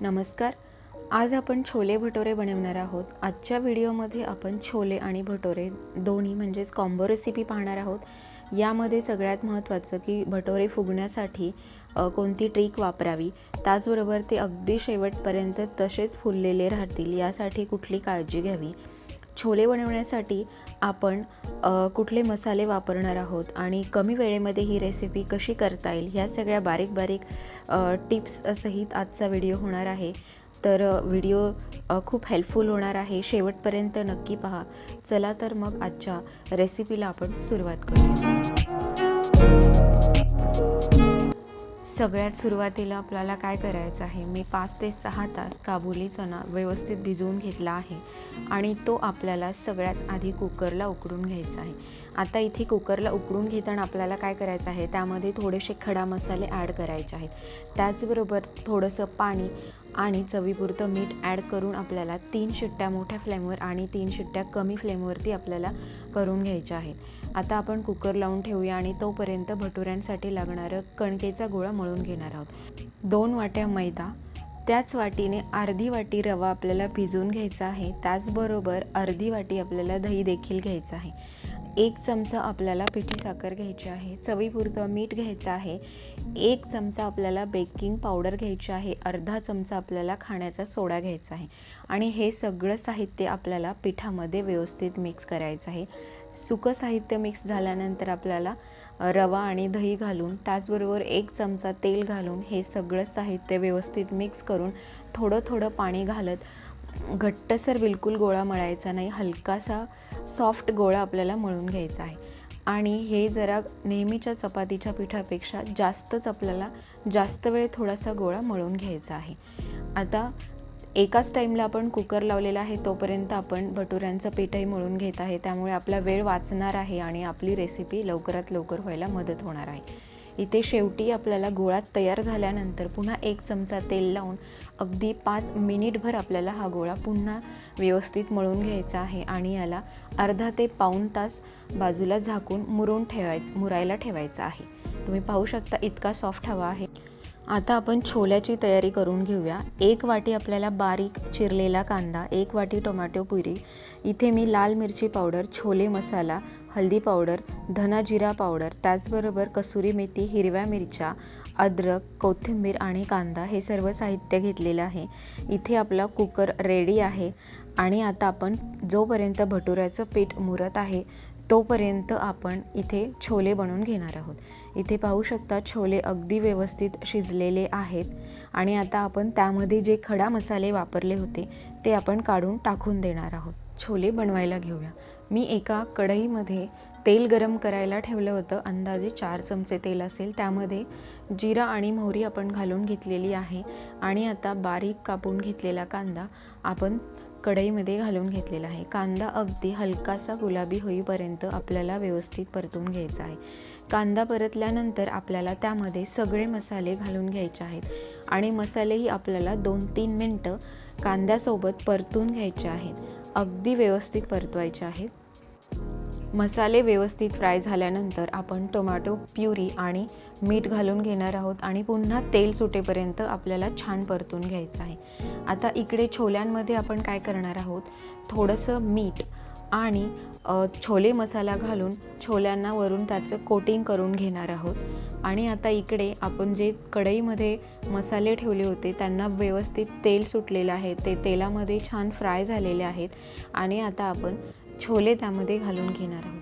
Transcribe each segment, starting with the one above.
नमस्कार. आज आपण छोले भटोरे बनवणार आहोत. आजच्या व्हिडिओमध्ये आपण छोले आणि भटोरे दोन्ही म्हणजेच कॉम्बो रेसिपी पाहणार आहोत. यामध्ये सगळ्यात महत्त्वाचं की भटोरे फुगण्यासाठी कोणती ट्रिक वापरावी त्याचबरोबर ते अगदी शेवटपर्यंत तसेच फुललेले राहतील यासाठी कुठली काळजी घ्यावी. छोले बनवण्यासाठी आपण कुठले मसाले वापरणार आहोत आणि कमी वेळेमध्ये ही रेसिपी कशी करता येईल ह्या सगळ्या बारीक बारीक टिप्स सहित आजचा व्हिडिओ होणार आहे. तर व्हिडिओ खूप हेल्पफुल होणार आहे. शेवटपर्यंत नक्की पहा. चला तर मग आजच्या रेसिपीला आपण सुरुवात करूया. सगळ्यात सुरुवातीला आपल्याला काय करायचं आहे? मी पाच ते सहा तास काबुली चणा व्यवस्थित भिजवून घेतला आहे आणि तो आपल्याला सगळ्यात आधी कुकरला उकडून घ्यायचा आहे. आता इथे कुकरला उकडून घेताना आपल्याला काय करायचं आहे? त्यामध्ये थोडेसे खडा मसाले ॲड करायचे आहेत. त्याचबरोबर थोडंसं पाणी आणि चवीपुरतं मीठ ॲड करून आपल्याला तीन शिट्ट्या मोठ्या फ्लेमवर आणि तीन शिट्ट्या कमी फ्लेमवरती आपल्याला करून घ्यायच्या आहेत आता आपण कुकर लावून ठेवूया आणि तोपर्यंत भटुऱ्यांसाठी लागणारं कणकेचा गोळा मळून घेणार आहोत. दोन वाट्या मैदा त्याच वाटीने अर्धी वाटी रवा आपल्याला भिजवून घ्यायचा आहे. त्याचबरोबर अर्धी वाटी आपल्याला दही देखील घ्यायचं आहे. एक चमचा आपल्याला पिठी साखर घ्यायची आहे चवीपुरतं मीठ घ्यायचं आहे एक चमचा आपल्याला बेकिंग पावडर घ्यायची आहे अर्धा चमचा आपल्याला खाण्याचा सोडा घ्यायचा आहे आणि हे सगळं साहित्य आपल्याला पिठामध्ये व्यवस्थित मिक्स करायचं आहे. सुकं साहित्य मिक्स झाल्यानंतर आपल्याला रवा आणि दही घालून त्याचबरोबर एक चमचा तेल घालून हे सगळं साहित्य व्यवस्थित मिक्स करून थोडं थोडं पाणी घालत घट्टसर बिलकुल गोळा मळायचा नाही हलकासा सॉफ्ट गोळा आपल्याला मळून घ्यायचा आहे. आणि हे जरा नेहमीच्या चपातीच्या पिठापेक्षा जास्तच आपल्याला जास्त वेळ थोडासा गोळा मळून घ्यायचा आहे. आता एकाच टाईमला आपण कुकर लावलेला आहे तोपर्यंत आपण भटुऱ्यांचं पीठही मळून घेत आहे. त्यामुळे आपला वेळ वाचणार आहे आणि आपली रेसिपी लवकरात लवकर व्हायला मदत होणार आहे. इथे शेवटी आपल्याला गोळा तयार झाल्यानंतर पुन्हा एक चमचा तेल लावून अगदी पाच मिनिटभर आपल्याला हा गोळा पुन्हा व्यवस्थित मळून घ्यायचा आहे आणि याला अर्धा ते पाऊण तास बाजूला झाकून मुरून ठेवायचं मुरायला ठेवायचा आहे. तुम्ही पाहू शकता इतका सॉफ्ट हवा आहे. आता आपण छोल्याची तयारी करून घेऊया. एक वाटी आपल्याला बारीक चिरलेला कांदा एक वाटी टोमॅटो पुरी इथे मी लाल मिरची पावडर छोले मसाला हळदी पावडर धना जिरा पावडर त्याचबरोबर कसुरी मेथी हिरव्या मिरच्या अद्रक कोथिंबीर आणि कांदा हे सर्व साहित्य घेतलेलं आहे. इथे आपला कुकर रेडी आहे आणि आता आपण जोपर्यंत भटुऱ्याचं पीठ मुरत आहे तोपर्यंत आपण इथे छोले बनवून घेणार आहोत. इथे पाहू शकता छोले अगदी व्यवस्थित शिजलेले आहेत आणि आता आपण त्यामध्ये जे खडा मसाले वापरले होते ते आपण काढून टाकून देणार आहोत. छोले बनवायला घेऊया. मी एका कढईमध्ये तेल गरम करायला ठेवलं होतं. अंदाजे चार चमचे तेल असेल. त्यामध्ये जिरा आणि मोहरी आपण घालून घेतलेली आहे. आणि आता बारीक कापून घेतलेला कांदा आपण कढईमध्ये घालून घेतलेला आहे. कांदा अगदी हलकासा गुलाबी होईपर्यंत आपल्याला व्यवस्थित परतून घ्यायचा आहे. कांदा परतल्यानंतर आपल्याला त्यामध्ये सगळे मसाले घालून घ्यायचे आहेत आणि मसालेही आपल्याला दोन तीन मिनटं कांद्यासोबत परतून घ्यायचे आहेत. अगदी व्यवस्थित परतवायचे आहेत. मसाले व्यवस्थित फ्राय झाल्यानंतर आपण टोमॅटो प्युरी आणि मीठ घालून घेणार आहोत आणि पुन्हा तेल सुटेपर्यंत आपल्याला छान परतून घ्यायचं आहे. आता इकडे छोल्यांमध्ये आपण काय करणार आहोत? थोडंसं मीठ आणि छोले मसाला घालून छोल्यांना वरून त्याचं कोटिंग करून घेणार आहोत. आणि आता इकडे आपण जे कढईमध्ये मसाले ठेवले होते त्यांना व्यवस्थित तेल सुटलेलं आहे. ते तेलामध्ये छान फ्राय झालेले आहेत. आणि आता आपण छोले त्यामध्ये घालून घेणार आहोत.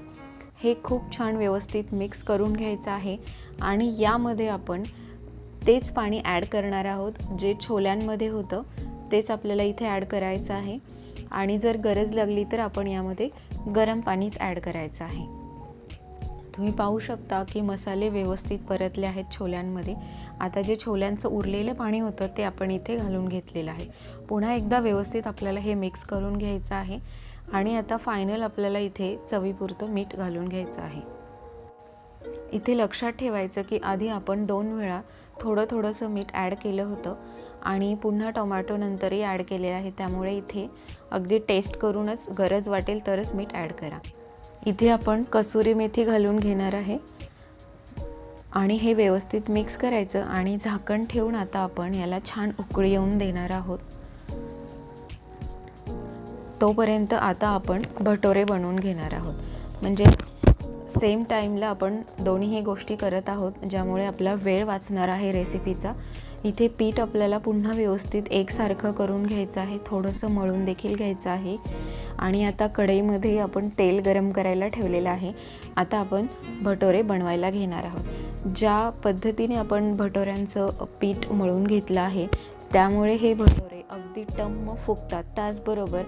हे खूप छान व्यवस्थित मिक्स करून घ्यायचं आहे आणि यामध्ये आपण तेच पाणी ॲड करणार आहोत. जे छोल्यांमध्ये होतं तेच आपल्याला इथे ॲड करायचं आहे. आणि जर गरज लागली तर आपण यामध्ये गरम पाणीच ॲड करायचं आहे. तुम्ही पाहू शकता की मसाले व्यवस्थित परतले आहेत छोल्यांमध्ये. आता जे छोल्यांचं उरलेलं पाणी होतं ते आपण इथे घालून घेतलेलं आहे. पुन्हा एकदा व्यवस्थित आपल्याला हे मिक्स करून घ्यायचं आहे. आणि आता फायनल आपल्याला इथे चवीपुरतं मीठ घालून घ्यायचं आहे. इथे लक्षात ठेवायचं की आधी आपण दोन वेळा थोडं थोडंसं मीठ ॲड केलं होतं आणि पुन्हा टोमॅटो नंतरही ॲड केले आहे. त्यामुळे इथे अगदी टेस्ट करूनच गरज वाटेल तरच मीठ ॲड करा. इथे आपण कसुरी मेथी घालून घेणार आहे. आणि हे व्यवस्थित मिक्स करायचं आणि झाकण ठेवून आता आपण याला छान उकळी येऊन देणार आहोत. तोपर्यंत आता आपण भटोरे बनवून घेणार आहोत. म्हणजे सेम टाईमला आपण दोन्हीही गोष्टी करत आहोत ज्यामुळे आपला वेळ वाचणार आहे रेसिपीचा इथे पीठ आपल्याला पुन्हा व्यवस्थित एकसारखं करून घ्यायचं आहे थोडंसं मळून देखील घ्यायचं आहे. आणि आता कढईमध्ये आपण तेल गरम करायला ठेवलेलं आहे. आता आपण भटोरे बनवायला घेणार आहोत. ज्या पद्धतीने आपण भटोऱ्यांचं पीठ मळून घेतलं आहे त्यामुळे हे भटोरे अगदी टम्म फुगतात. त्याचबरोबर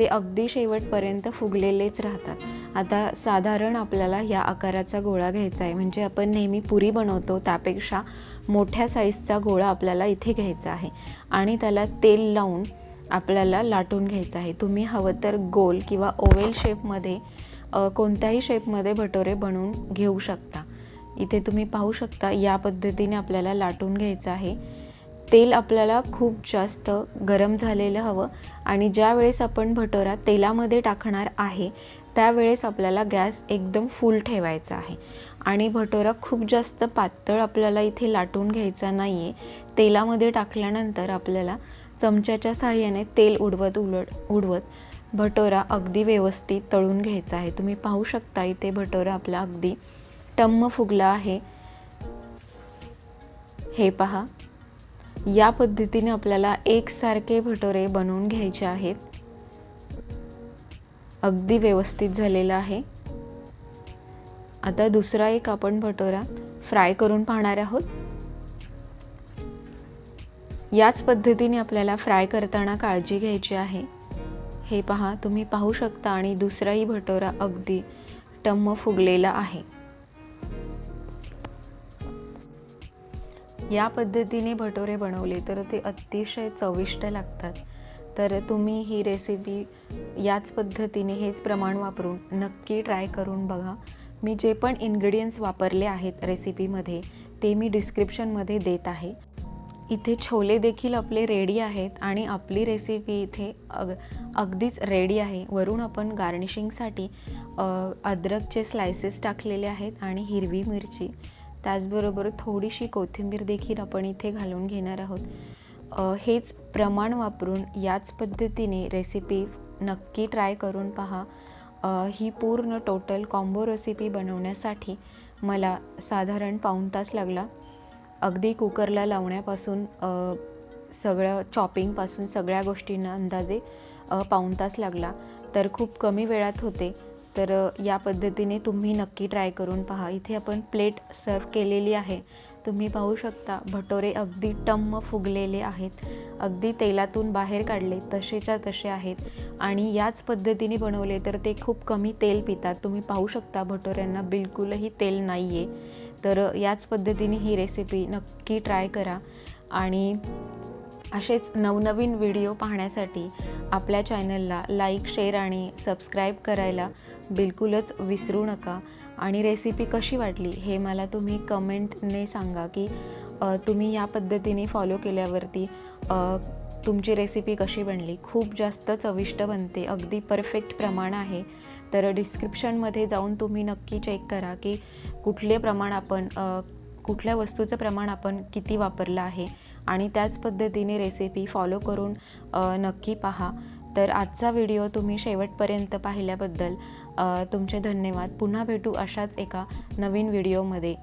ते अगदी शेवटपर्यंत फुगलेलेच राहतात. आता साधारण आपल्याला या आकाराचा गोळा घ्यायचा आहे. म्हणजे आपण नेहमी पुरी बनवतो त्यापेक्षा मोठ्या साईजचा गोळा आपल्याला इथे घ्यायचा आहे. आणि त्याला तेल लावून आपल्याला लाटून घ्यायचं आहे. तुम्ही हवं तर गोल किंवा ओवेल शेपमध्ये कोणत्याही शेपमध्ये भटोरे बनवून घेऊ शकता. इथे तुम्ही पाहू शकता या पद्धतीने आपल्याला लाटून घ्यायचं आहे. तेल आपल्याला खूप जास्त गरम झालेलं हवं आणि ज्या वेळेस आपण भटोरा तेलामध्ये टाकणार आहे त्यावेळेस आपल्याला गॅस एकदम फुल ठेवायचा आहे. आणि भटोरा खूप जास्त पातळ आपल्याला इथे लाटून घ्यायचा नाही आहे तेलामध्ये टाकल्यानंतर आपल्याला चमच्याच्या साहाय्याने तेल उडवत उलट उडवत भटोरा अगदी व्यवस्थित तळून घ्यायचा आहे. तुम्ही पाहू शकता इथे भटोरा आपला अगदी टम्म फुगला आहे. हे पहा. या पद्धतीने आपल्याला एकसारखे भटोरे बनवून घ्यायचे आहेत. अगदी व्यवस्थित झालेलं आहे. आता दुसरा एक आपण भटोरा फ्राय करून पाहणार आहोत. याच पद्धतीने आपल्याला फ्राय करताना काळजी घ्यायची आहे. हे पहा तुम्ही पाहू शकता आणि दुसराही भटोरा अगदी टम्म फुगलेला आहे. या पद्धतीने भटोरे बनवले तर ते अतिशय चविष्ट लागतात. तर तुम्ही ही रेसिपी याच पद्धतीने हेच प्रमाण वापरून नक्की ट्राय करून बघा. मी जे पण इन्ग्रेडियंट्स वापरले आहेत रेसिपीमध्ये ते मी डिस्क्रिप्शनमध्ये देत आहे. इथे छोले देखील आपले रेडी आहेत आणि आपली रेसिपी इथे अग अगदीच रेडी आहे. वरून आपण गार्निशिंगसाठी अद्रकचे स्लायसेस टाकलेले आहेत आणि हिरवी मिरची. त्याचबरोबर थोडीशी कोथिंबीर देखील आपण इथे घालून घेणार आहोत. हेच प्रमाण वापरून याच पद्धतीने रेसिपी नक्की ट्राय करून पहा. ही पूर्ण टोटल कॉम्बो रेसिपी बनवण्यासाठी मला साधारण पाऊण तास लागला. अगदी कुकरला लावण्यापासून सगळं चॉपिंगपासून सगळ्या गोष्टींना अंदाजे पाऊण तास लागला. तर खूप कमी वेळात होते. तर या पद्धतीने तुम्ही नक्की ट्राय करून पहा. इथे आपण प्लेट सर्व केलेली आहे. तुम्ही पाहू शकता भटोरे अगदी टम्म फुगलेले आहेत. अगदी तेलातून बाहेर काढले तसेच्या तसे आहेत. आणि याच पद्धतीने बनवले तर ते खूप कमी तेल पितात. तुम्ही पाहू शकता भटोऱ्यांना बिलकुलही तेल नाही आहे तर याच पद्धतीने ही रेसिपी नक्की ट्राय करा. आणि असेच नवनवीन व्हिडिओ पाहण्यासाठी आपल्या चॅनलला लाईक शेअर आणि सबस्क्राईब करायला बिलकुलच विसरू नका. आणि रेसिपी कशी वाटली हे मला तुम्ही कमेंटने सांगा की तुम्ही या पद्धतीने फॉलो केल्यावरती तुमची रेसिपी कशी बनली? खूप जास्त चविष्ट बनते अगदी परफेक्ट प्रमाण आहे. तर डिस्क्रिप्शनमध्ये जाऊन तुम्ही नक्की चेक करा की कुठले प्रमाण आपण कुठल्या वस्तूचं प्रमाण आपण किती वापरलं आहे. आणि त्याच पद्धतीने रेसिपी फॉलो करून नक्की पहा. तर आजचा व्हिडिओ तुम्ही शेवटपर्यंत पाहिल्याबद्दल तुमचे धन्यवाद. पुन्हा भेटू अशाच एका नवीन व्हिडिओमध्ये.